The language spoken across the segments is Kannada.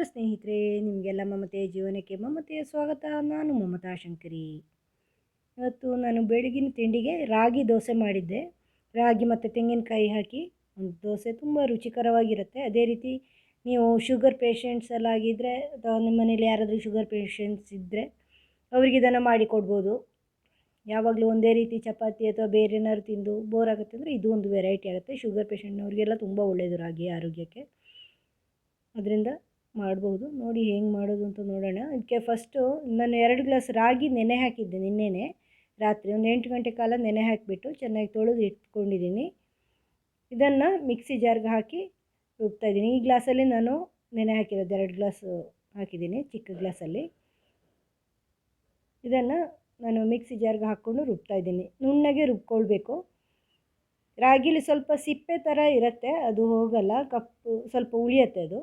ನಮಸ್ಕಾರ ಸ್ನೇಹಿತರೆ, ನಿಮಗೆಲ್ಲ ಮಮತೆಯ ಜೀವನಕ್ಕೆ ಮಮತೆಯ ಸ್ವಾಗತ. ನಾನು ಮಮತಾ ಶಂಕರಿ. ಇವತ್ತು ನಾನು ಬೆಳಗಿನ ತಿಂಡಿಗೆ ರಾಗಿ ದೋಸೆ ಮಾಡಿದ್ದೆ. ರಾಗಿ ಮತ್ತು ತೆಂಗಿನಕಾಯಿ ಹಾಕಿ ಒಂದು ದೋಸೆ ತುಂಬ ರುಚಿಕರವಾಗಿರುತ್ತೆ. ಅದೇ ರೀತಿ ನೀವು ಶುಗರ್ ಪೇಷಂಟ್ಸ್ ಎಲ್ಲ ಆಗಿದ್ದರೆ ಅಥವಾ ನಿಮ್ಮ ಮನೇಲಿ ಯಾರಾದರೂ ಶುಗರ್ ಪೇಷಂಟ್ಸ್ ಇದ್ದರೆ ಅವ್ರಿಗೆ ಇದನ್ನು ಮಾಡಿಕೊಡ್ಬೋದು ಯಾವಾಗಲೂ ಒಂದೇ ರೀತಿ ಚಪಾತಿ ಅಥವಾ ಬೇರೆ ಏನಾದ್ರು ತಿಂದು ಬೋರ್ ಆಗುತ್ತೆ ಅಂದರೆ ಇದು ಒಂದು ವೆರೈಟಿ ಆಗುತ್ತೆ. ಶುಗರ್ ಪೇಷಂಟ್ನವ್ರಿಗೆಲ್ಲ ತುಂಬ ಒಳ್ಳೆಯದು ರಾಗಿ ಆರೋಗ್ಯಕ್ಕೆ. ಅದರಿಂದ ಮಾಡ್ಬೋದು. ನೋಡಿ ಹೆಂಗೆ ಮಾಡೋದು ಅಂತ ನೋಡೋಣ. ಅದಕ್ಕೆ ಫಸ್ಟು ನಾನು ಎರಡು ಗ್ಲಾಸ್ ರಾಗಿ ನೆನೆ ಹಾಕಿದ್ದೆ ನಿನ್ನೆನೆ. ರಾತ್ರಿ ಒಂದು ಎಂಟು ಗಂಟೆ ಕಾಲ ನೆನೆ ಹಾಕಿಬಿಟ್ಟು ಚೆನ್ನಾಗಿ ತೊಳೆದು ಇಟ್ಕೊಂಡಿದ್ದೀನಿ. ಇದನ್ನು ಮಿಕ್ಸಿ ಜಾರ್ಗೆ ಹಾಕಿ ರುಬ್ತಾಯಿದ್ದೀನಿ ಈ ಗ್ಲಾಸಲ್ಲಿ ನಾನು ನೆನೆ ಹಾಕಿರೋದು ಎರಡು ಗ್ಲಾಸ್ ಹಾಕಿದ್ದೀನಿ, ಚಿಕ್ಕ ಗ್ಲಾಸಲ್ಲಿ. ಇದನ್ನು ನಾನು ಮಿಕ್ಸಿ ಜಾರ್ಗೆ ಹಾಕ್ಕೊಂಡು ರುಬ್ತಾಯಿದ್ದೀನಿ ನುಣ್ಣಗೆ ರುಬ್ಕೊಳ್ಬೇಕು. ರಾಗಿಲಿ ಸ್ವಲ್ಪ ಸಿಪ್ಪೆ ಥರ ಇರುತ್ತೆ, ಅದು ಹೋಗಲ್ಲ. ಕಪ್ಪು, ಸ್ವಲ್ಪ ಉಳಿಯುತ್ತೆ ಅದು.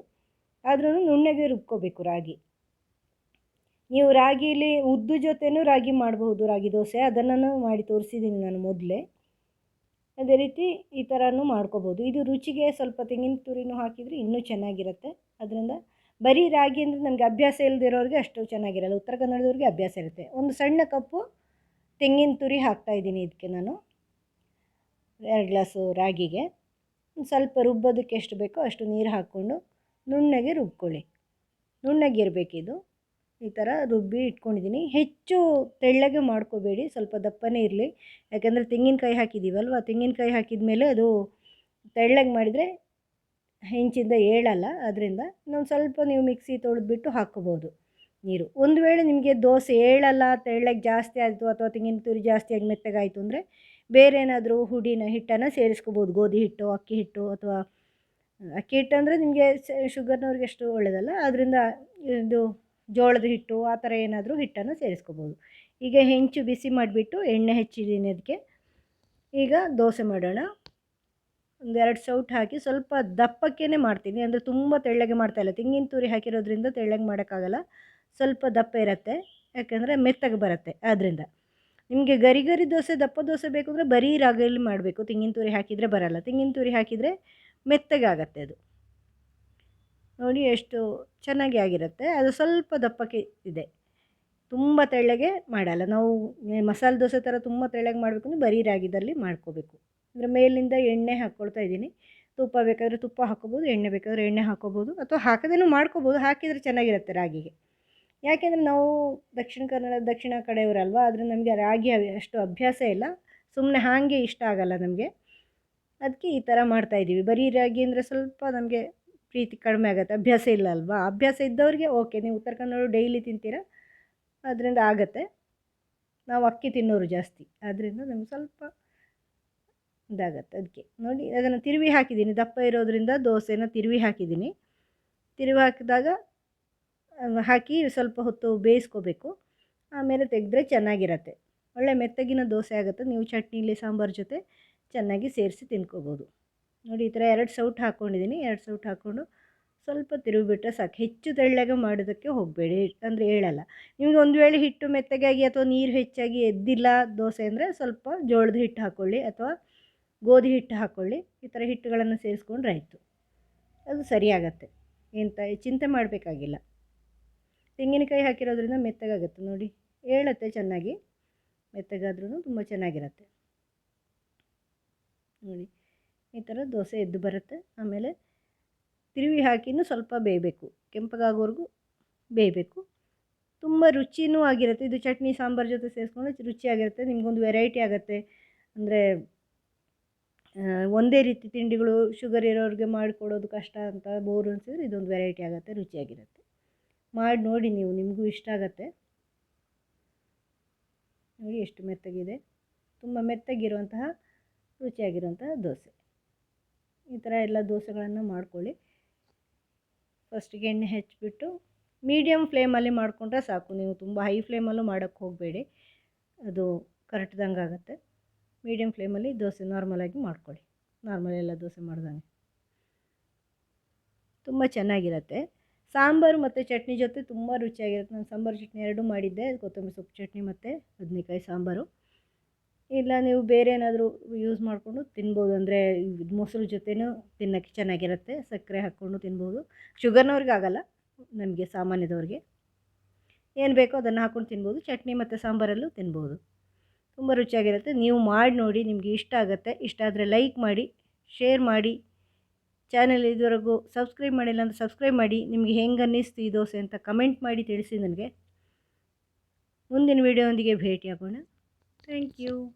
ಆದ್ರೂ ನುಣ್ಣಗೆ ರುಬ್ಕೋಬೇಕು ರಾಗಿ. ನೀವು ರಾಗಿಲಿ ಉದ್ದು ಜೊತೆನೂ ರಾಗಿ ಮಾಡಬಹುದು, ರಾಗಿ ದೋಸೆ. ಅದನ್ನು ಮಾಡಿ ತೋರಿಸಿದ್ದೀನಿ ನಾನು ಮೊದಲೇ. ಅದೇ ರೀತಿ ಈ ಥರನೂ ಮಾಡ್ಕೋಬೋದು ಇದು ರುಚಿಗೆ ಸ್ವಲ್ಪ ತೆಂಗಿನ ತುರಿನೂ ಹಾಕಿದರೆ ಇನ್ನೂ ಚೆನ್ನಾಗಿರುತ್ತೆ. ಅದರಿಂದ ಬರೀ ರಾಗಿ ಅಂದರೆ ನನಗೆ ಅಭ್ಯಾಸ ಇಲ್ಲದಿರೋರಿಗೆ ಅಷ್ಟು ಚೆನ್ನಾಗಿರಲ್ಲ. ಉತ್ತರ ಕನ್ನಡದವ್ರಿಗೆ ಅಭ್ಯಾಸ ಇರುತ್ತೆ. ಒಂದು ಸಣ್ಣ ಕಪ್ಪು ತೆಂಗಿನ ತುರಿ ಹಾಕ್ತಾಯಿದ್ದೀನಿ ಇದಕ್ಕೆ ನಾನು. ಎರಡು ಗ್ಲಾಸು ರಾಗಿಗೆ. ಸ್ವಲ್ಪ ರುಬ್ಬೋದಕ್ಕೆ ಎಷ್ಟು ಬೇಕೋ ಅಷ್ಟು ನೀರು ಹಾಕ್ಕೊಂಡು ನುಣ್ಣಗೆ ರುಬ್ಕೊಳ್ಳಿ. ನುಣ್ಣಗಿರಬೇಕಿದು. ಈ ಥರ ರುಬ್ಬಿ ಇಟ್ಕೊಂಡಿದ್ದೀನಿ. ಹೆಚ್ಚು ತೆಳ್ಳಗೆ ಮಾಡ್ಕೋಬೇಡಿ. ಸ್ವಲ್ಪ ದಪ್ಪನೇ ಇರಲಿ. ಯಾಕಂದರೆ ತೆಂಗಿನಕಾಯಿ ಹಾಕಿದ್ದೀವಲ್ವ ತೆಂಗಿನಕಾಯಿ ಹಾಕಿದ ಮೇಲೆ ಅದು ತೆಳ್ಳಗೆ ಮಾಡಿದರೆ ಹೆಂಚಿಂದ ಏಳಲ್ಲ. ಅದರಿಂದ ಇನ್ನೊಂದು ಸ್ವಲ್ಪ ನೀವು ಮಿಕ್ಸಿ ತೊಳೆದ್ಬಿಟ್ಟು ಹಾಕ್ಕೋಬೋದು ನೀರು. ಒಂದು ವೇಳೆ ನಿಮಗೆ ದೋಸೆ ಏಳಲ್ಲ, ತೆಳ್ಳಗೆ ಜಾಸ್ತಿ ಆಯಿತು ಅಥವಾ ತೆಂಗಿನ ತುರಿ ಜಾಸ್ತಿಯಾಗಿ ಮೆತ್ತಗಾಯಿತು ಅಂದರೆ ಬೇರೆ ಏನಾದರೂ ಹುಡಿನ ಹಿಟ್ಟನ್ನು ಸೇರಿಸ್ಕೋಬೋದು. ಗೋಧಿ ಹಿಟ್ಟು, ಅಕ್ಕಿ ಹಿಟ್ಟು ಅಥವಾ ಅಕ್ಕಿ ಹಿಟ್ಟು ಅಂದರೆ ನಿಮಗೆ ಶುಗರ್ನವ್ರಿಗೆ ಅಷ್ಟು ಒಳ್ಳೆಯದಲ್ಲ ಅದರಿಂದ ಇದು ಜೋಳದ ಹಿಟ್ಟು, ಆ ಥರ ಏನಾದರೂ ಹಿಟ್ಟನ್ನು ಸೇರಿಸ್ಕೋಬೋದು. ಈಗ ಹೆಂಚು ಬಿಸಿ ಮಾಡಿಬಿಟ್ಟು ಎಣ್ಣೆ ಹೆಚ್ಚಿದ್ದೀನಿ ಅದಕ್ಕೆ ಈಗ ದೋಸೆ ಮಾಡೋಣ. ಒಂದೆರಡು ಸೌಟ್ ಹಾಕಿ ಸ್ವಲ್ಪ ದಪ್ಪಕ್ಕೇ ಮಾಡ್ತೀನಿ. ಅಂದರೆ ತುಂಬ ತೆಳ್ಳಗೆ ಮಾಡ್ತಾಯಿಲ್ಲ ತೆಂಗಿನ ತುರಿ ಹಾಕಿರೋದ್ರಿಂದ ತೆಳ್ಳಗೆ ಮಾಡೋಕ್ಕಾಗಲ್ಲ. ಸ್ವಲ್ಪ ದಪ್ಪ ಇರುತ್ತೆ. ಯಾಕೆಂದರೆ ಮೆತ್ತಗೆ ಬರುತ್ತೆ ಆದ್ದರಿಂದ ನಿಮಗೆ ಗರಿ ಗರಿ ದೋಸೆ, ದಪ್ಪ ದೋಸೆ ಬೇಕು ಅಂದರೆ ಬರೀ ರಾಗಿಯಲ್ಲಿ ಮಾಡಬೇಕು. ತೆಂಗಿನ ತುರಿ ಹಾಕಿದರೆ ಬರಲ್ಲ. ತೆಂಗಿನ ತುರಿ ಹಾಕಿದರೆ ಮೆತ್ತಗಾಗತ್ತೆ ಅದು. ನೋಡಿ ಎಷ್ಟು ಚೆನ್ನಾಗಿ ಆಗಿರುತ್ತೆ. ಅದು ಸ್ವಲ್ಪ ದಪ್ಪಕ್ಕೆ ಇದೆ. ತುಂಬ ತೆಳ್ಳಗೆ ಮಾಡಲ್ಲ. ನಾವು ಮಸಾಲೆ ದೋಸೆ ಥರ ತುಂಬ ತೆಳ್ಳಗೆ ಮಾಡಬೇಕು ಅಂದರೆ ಬರೀ ರಾಗಿದಲ್ಲಿ ಮಾಡ್ಕೋಬೇಕು. ಅಂದರೆ ಮೇಲಿಂದ ಎಣ್ಣೆ ಹಾಕ್ಕೊಳ್ತಾ ಇದ್ದೀನಿ. ತುಪ್ಪ ಬೇಕಾದರೆ ತುಪ್ಪ ಹಾಕ್ಕೋಬೋದು ಎಣ್ಣೆ ಬೇಕಾದರೆ ಎಣ್ಣೆ ಹಾಕ್ಕೋಬೋದು ಅಥವಾ ಹಾಕದೇನೂ ಮಾಡ್ಕೋಬೋದು. ಹಾಕಿದರೆ ಚೆನ್ನಾಗಿರುತ್ತೆ ರಾಗಿಗೆ. ಯಾಕೆಂದರೆ ನಾವು ದಕ್ಷಿಣ ಕನ್ನಡ, ದಕ್ಷಿಣ ಕಡೆಯವರಲ್ವ, ಆದರೆ ನಮಗೆ ರಾಗಿ ಅಷ್ಟು ಅಭ್ಯಾಸ ಇಲ್ಲ. ಸುಮ್ಮನೆ ಹಾಗೆ ಇಷ್ಟ ಆಗಲ್ಲ ನಮಗೆ. ಅದಕ್ಕೆ ಈ ಥರ ಮಾಡ್ತಾಯಿದ್ದೀವಿ ಬರೀ ರಾಗಿ ಅಂದರೆ ಸ್ವಲ್ಪ ನಮಗೆ ಪ್ರೀತಿ ಕಡಿಮೆ ಆಗುತ್ತೆ. ಅಭ್ಯಾಸ ಇಲ್ಲ ಅಲ್ವಾ? ಅಭ್ಯಾಸ ಇದ್ದವ್ರಿಗೆ ಓಕೆ, ನೀವು ಉತ್ತರ ಕನ್ನಡ ಡೈಲಿ ತಿಂತೀರ? ಅದರಿಂದ ಆಗುತ್ತೆ. ನಾವು ಅಕ್ಕಿ ತಿನ್ನೋರು ಜಾಸ್ತಿ. ಆದ್ದರಿಂದ ನಮ್ಗೆ ಸ್ವಲ್ಪ ಇದಾಗತ್ತೆ ಅದಕ್ಕೆ ನೋಡಿ, ಅದನ್ನು ತಿರುವಿ ಹಾಕಿದ್ದೀನಿ. ದಪ್ಪ ಇರೋದರಿಂದ ದೋಸೆನ ತಿರುವಿ ಹಾಕಿದ್ದೀನಿ. ತಿರುವಿ ಹಾಕಿದಾಗ ಹಾಕಿ ಸ್ವಲ್ಪ ಹೊತ್ತು ಬೇಯಿಸ್ಕೋಬೇಕು. ಆಮೇಲೆ ತೆಗೆದ್ರೆ ಚೆನ್ನಾಗಿರತ್ತೆ. ಒಳ್ಳೆ ಮೆತ್ತಗಿನ ದೋಸೆ ಆಗುತ್ತೆ. ನೀವು ಚಟ್ನಿಲಿ ಸಾಂಬಾರು ಜೊತೆ ಚೆನ್ನಾಗಿ ಸೇರಿಸಿ ತಿನ್ಕೋಬೋದು ನೋಡಿ, ಈ ಥರ ಎರಡು ಸೌಟ್ ಹಾಕ್ಕೊಂಡಿದ್ದೀನಿ. ಎರಡು ಸೌಟ್ ಹಾಕ್ಕೊಂಡು ಸ್ವಲ್ಪ ತಿರುಗಿಬಿಟ್ರೆ ಸಾಕು. ಹೆಚ್ಚು ತೆಳ್ಳಗೆ ಮಾಡೋದಕ್ಕೆ ಹೋಗಬೇಡಿ. ಅಂದರೆ ಹೇಳಲ್ಲ. ನಿಮಗೆ ಒಂದು ವೇಳೆ ಹಿಟ್ಟು ಮೆತ್ತಗಾಗಿ ಅಥವಾ ನೀರು ಹೆಚ್ಚಾಗಿ ಎದ್ದಿಲ್ಲ ದೋಸೆ ಅಂದರೆ ಸ್ವಲ್ಪ ಜೋಳದ ಹಿಟ್ಟು ಹಾಕ್ಕೊಳ್ಳಿ ಅಥವಾ ಗೋಧಿ ಹಿಟ್ಟು ಹಾಕ್ಕೊಳ್ಳಿ ಈ ಥರ ಹಿಟ್ಟುಗಳನ್ನು ಸೇರಿಸ್ಕೊಂಡ್ರೆ ಆಯಿತು ಅದು ಸರಿಯಾಗತ್ತೆ. ಎಂತ ಚಿಂತೆ ಮಾಡಬೇಕಾಗಿಲ್ಲ. ತೆಂಗಿನಕಾಯಿ ಹಾಕಿರೋದ್ರಿಂದ ಮೆತ್ತಗಾಗುತ್ತೆ. ನೋಡಿ ಹೇಳತ್ತೆ ಚೆನ್ನಾಗಿ. ಮೆತ್ತಗಾದ್ರೂ ತುಂಬ ಚೆನ್ನಾಗಿರುತ್ತೆ. ನೋಡಿ. ಈ ಥರ ದೋಸೆ ಎದ್ದು ಬರುತ್ತೆ. ಆಮೇಲೆ ತಿರುವಿ ಹಾಕಿನೂ ಸ್ವಲ್ಪ ಬೇಯಬೇಕು. ಕೆಂಪಗಾಗೋವರೆಗೂ ಬೇಯಬೇಕು. ತುಂಬ ರುಚಿನೂ ಆಗಿರುತ್ತೆ. ಇದು ಚಟ್ನಿ, ಸಾಂಬಾರು ಜೊತೆ ಸೇರಿಸ್ಕೊಂಡು ರುಚಿಯಾಗಿರುತ್ತೆ ನಿಮಗೊಂದು ವೆರೈಟಿ ಆಗುತ್ತೆ. ಅಂದರೆ ಒಂದೇ ರೀತಿ ತಿಂಡಿಗಳು ಶುಗರ್ ಇರೋರಿಗೆ ಮಾಡಿಕೊಡೋದು ಕಷ್ಟ ಅಂತ ಬೋರು ಅನಿಸಿದ್ರೆ ಇದೊಂದು ವೆರೈಟಿ ಆಗುತ್ತೆ ರುಚಿಯಾಗಿರುತ್ತೆ ಮಾಡಿ ನೋಡಿ ನೀವು, ನಿಮಗೂ ಇಷ್ಟ ಆಗುತ್ತೆ. ನೋಡಿ ಎಷ್ಟು ಮೆತ್ತಗಿದೆ. ತುಂಬ ಮೆತ್ತಗಿರುವಂತಹ ರುಚಿಯಾಗಿರುವಂತಹ ದೋಸೆ. ಈ ಥರ ಎಲ್ಲ ದೋಸೆಗಳನ್ನು ಮಾಡ್ಕೊಳ್ಳಿ. ಫಸ್ಟಿಗೆ ಎಣ್ಣೆ ಹೆಚ್ಚಿಬಿಟ್ಟು ಮೀಡಿಯಮ್ ಫ್ಲೇಮಲ್ಲಿ ಮಾಡಿಕೊಂಡ್ರೆ ಸಾಕು. ನೀವು ತುಂಬ ಹೈ ಫ್ಲೇಮಲ್ಲೂ ಮಾಡೋಕ್ಕೆ ಹೋಗಬೇಡಿ. ಅದು ಕರೆಕ್ಟ್ದಂಗೆ ಆಗುತ್ತೆ. ಮೀಡಿಯಮ್ ಫ್ಲೇಮಲ್ಲಿ ದೋಸೆ ನಾರ್ಮಲಾಗಿ ಮಾಡ್ಕೊಳ್ಳಿ. ನಾರ್ಮಲ್ ಎಲ್ಲ ದೋಸೆ ಮಾಡ್ದಂಗೆ. ತುಂಬ ಚೆನ್ನಾಗಿರುತ್ತೆ. ಸಾಂಬಾರು ಮತ್ತು ಚಟ್ನಿ ಜೊತೆ ತುಂಬ ರುಚಿಯಾಗಿರುತ್ತೆ. ನಾನು ಸಾಂಬಾರು ಚಟ್ನಿ ಎರಡೂ ಮಾಡಿದ್ದೆ. ಕೊತ್ತಂಬರಿ ಸೊಪ್ಪು ಚಟ್ನಿ ಮತ್ತು ಬದನೇಕಾಯಿ ಸಾಂಬಾರು. ಇಲ್ಲ ನೀವು ಬೇರೆ ಏನಾದರೂ ಯೂಸ್ ಮಾಡಿಕೊಂಡು ತಿನ್ಬೋದು ಅಂದರೆ ಮೊಸರು ಜೊತೆನೂ ತಿನ್ನೋಕ್ಕೆ ಚೆನ್ನಾಗಿರುತ್ತೆ, ಸಕ್ಕರೆ ಹಾಕ್ಕೊಂಡು ತಿನ್ಬೋದು. ಶುಗರ್ನವ್ರಿಗೆ ಆಗಲ್ಲ, ನಮಗೆ ಸಾಮಾನ್ಯದವ್ರಿಗೆ. ಏನು ಬೇಕೋ ಅದನ್ನು ಹಾಕ್ಕೊಂಡು ತಿನ್ಬೋದು, ಚಟ್ನಿ ಮತ್ತು ಸಾಂಬಾರಲ್ಲೂ ತಿನ್ಬೋದು. ತುಂಬ ರುಚಿಯಾಗಿರುತ್ತೆ. ನೀವು ಮಾಡಿ ನೋಡಿ, ನಿಮಗೆ ಇಷ್ಟ ಆಗುತ್ತೆ, ಇಷ್ಟ ಆದರೆ ಲೈಕ್ ಮಾಡಿ ಶೇರ್ ಮಾಡಿ. ಚಾನೆಲ್ ಇದುವರೆಗೂ ಸಬ್ಸ್ಕ್ರೈಬ್ ಮಾಡಿಲ್ಲ ಅಂದರೆ ಸಬ್ಸ್ಕ್ರೈಬ್ ಮಾಡಿ. ನಿಮಗೆ ಹೆಂಗೆ ಅನ್ನಿಸ್ತು ಈ ದೋಸೆ ಅಂತ ಕಮೆಂಟ್ ಮಾಡಿ ತಿಳಿಸಿ ನನಗೆ. ಮುಂದಿನ ವೀಡಿಯೋದೊಂದಿಗೆ ಭೇಟಿಯಾಗೋಣ. Thank you.